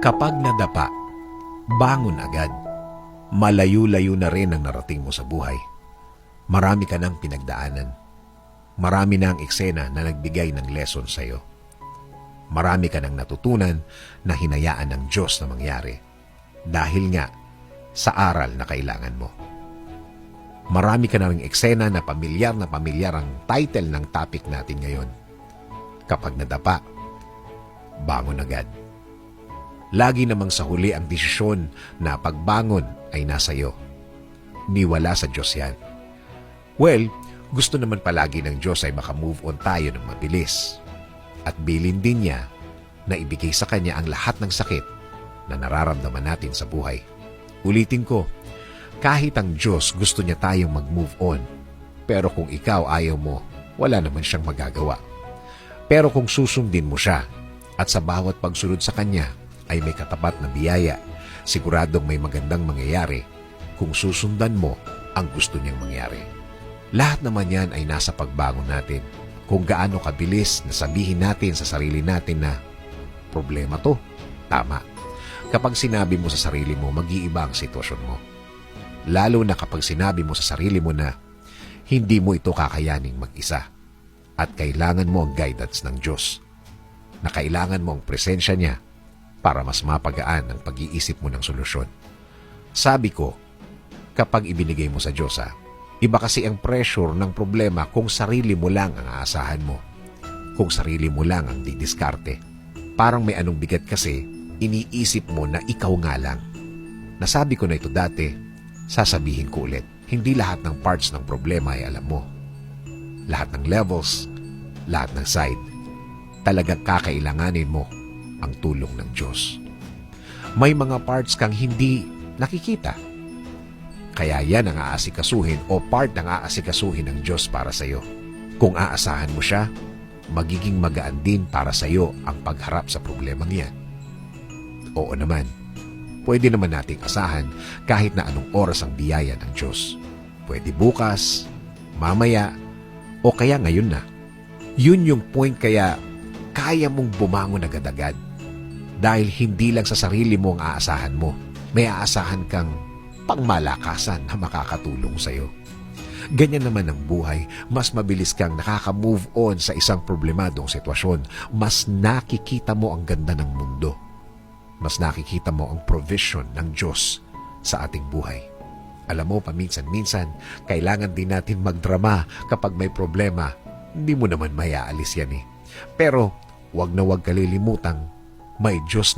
Kapag nadapa, bangon agad. Malayo-layo na rin ang narating mo sa buhay. Marami ka nang pinagdaanan. Marami na ang eksena na nagbigay ng lesson sa iyo. Marami ka nang natutunan na hinayaan ng Diyos na mangyari. Dahil nga sa aral na kailangan mo. Marami ka na ring eksena na pamilyar na pamilyar ang title ng topic natin ngayon. Kapag nadapa, bangon agad. Lagi namang sa huli ang desisyon na pagbangon ay nasa iyo. Niwala sa Diyos yan. Well, gusto naman palagi ng Diyos ay makamove on tayo ng mabilis. At bilin din niya na ibigay sa Kanya ang lahat ng sakit na nararamdaman natin sa buhay. Ulitin ko, kahit ang Diyos gusto niya tayong mag-move on, pero kung ikaw ayaw mo, wala naman siyang magagawa. Pero kung susundin mo siya at sa bawat pagsunod sa Kanya ay may katapat na biyaya, siguradong may magandang mangyayari kung susundan mo ang gusto niyang mangyari. Lahat naman yan ay nasa pagbangon natin. Kung gaano kabilis na sabihin natin sa sarili natin na problema to, tama. Kapag sinabi mo sa sarili mo, mag-iiba ang sitwasyon mo. Lalo na kapag sinabi mo sa sarili mo na hindi mo ito kakayaning mag-isa at kailangan mo ang guidance ng Diyos. Na kailangan mo ang presensya niya para mas mapagaan ang pag-iisip mo ng solusyon. Sabi ko, kapag ibinigay mo sa Diyos ha, iba kasi ang pressure ng problema kung sarili mo lang ang aasahan mo. Kung sarili mo lang ang didiskarte. Parang may anong bigat kasi, iniisip mo na ikaw nga lang. Nasabi ko na ito dati, sasabihin ko ulit, hindi lahat ng parts ng problema ay alam mo. Lahat ng levels, lahat ng side, talagang kakailanganin mo ang tulong ng Diyos. May mga parts kang hindi nakikita. Kaya yan ang aasikasuhin o part ng aasikasuhin ng Diyos para sa iyo. Kung aasahan mo siya, magiging magaan din para sa iyo ang pagharap sa problemang yan. Oo naman, pwede naman nating asahan kahit na anong oras ang biyaya ng Diyos. Pwede bukas, mamaya, o kaya ngayon na. Yun yung point kaya kaya mong bumangon agad-agad. Dahil hindi lang sa sarili mo ang aasahan mo, may aasahan kang pangmalakasan na makakatulong sa'yo. Ganyan naman ang buhay, mas mabilis kang nakaka-move on sa isang problemadong sitwasyon, mas nakikita mo ang ganda ng mundo. Mas nakikita mo ang provision ng Diyos sa ating buhay. Alam mo, paminsan-minsan, kailangan din natin magdrama kapag may problema. Hindi mo naman mayaalis yan eh. Pero, wag na wag kalilimutang, may Diyos